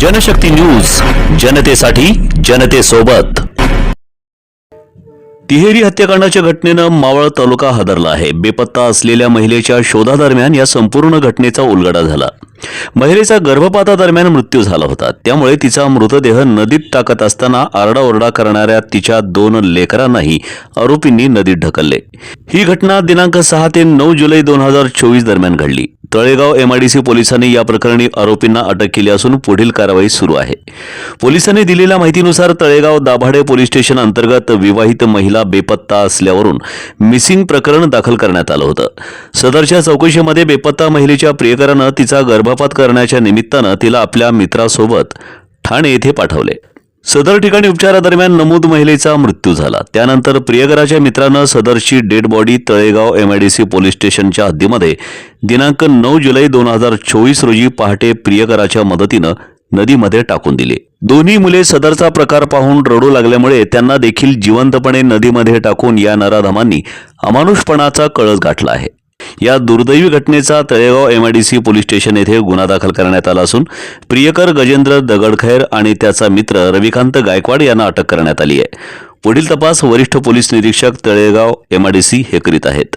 Janshakti news जनतेसाठी जनतेसोबत. तिहेरी हत्याकांडाच्या घटनेनं मावळ तालुका हादरला आहे. बेपत्ता असलेल्या महिलेच्या शोधादरम्यान या संपूर्ण घटनेचा उलगडा झाला. महिलेचा गर्भपातादरम्यान मृत्यू झाला होता. त्यामुळे तिचा मृतदेह नदीत टाकत असताना आरडाओरडा करणाऱ्या तिच्या दोन लेकरांनाही आरोपींनी नदीत ढकलले. ही घटना दिनांक सहा ते नऊ जुलै दोन हजार चोवीस दरम्यान घडली. तळेगाव एमआयडीसी पोलिसांनी या प्रकरणी आरोपींना अटक केली असून पुढील कारवाई सुरू आहे. पोलिसांनी दिलेल्या माहितीनुसार तळेगाव दाभाडे पोलीस स्टेशन अंतर्गत विवाहित महिला बेपत्ता असल्यावरून मिसिंग प्रकरण दाखल करण्यात आलं होतं. सदरच्या चौकशीमध्ये बेपत्ता महिलेच्या प्रियकरानं तिचा गर्भपात करण्याच्या निमित्तानं तिला आपल्या मित्रासोबत ठाणे येथे पाठवले. सदर ठिकाणी उपचारादरम्यान नमूद महिलेचा मृत्यू झाला. त्यानंतर प्रियकराच्या मित्रानं सदरची dead body Talegaon MIDC police स्टेशनच्या हद्दीमध्ये दिनांक नऊ जुलै दोन हजार चोवीस रोजी पहाटे प्रियकराच्या मदतीनं नदीमध्ये टाकून दिली. दोन्ही मुले सदरचा प्रकार पाहून रडू लागल्यामुळे त्यांना देखील जिवंतपणे नदीमध्ये टाकून या नराधमांनी अमानुषपणाचा कळस गाठला आहे. या दुर्दैवी घटनेचा तळेगाव एमआयडीसी पोलीस स्टेशन येथे गुन्हा दाखल करण्यात आला असून प्रियकर गजेंद्र दगडखैर आणि त्याचा मित्र रविकांत गायकवाड यांना अटक करण्यात आली आहे. पुढील तपास वरिष्ठ पोलीस निरीक्षक तळेगाव एमआयडीसी हे करीत आहेत.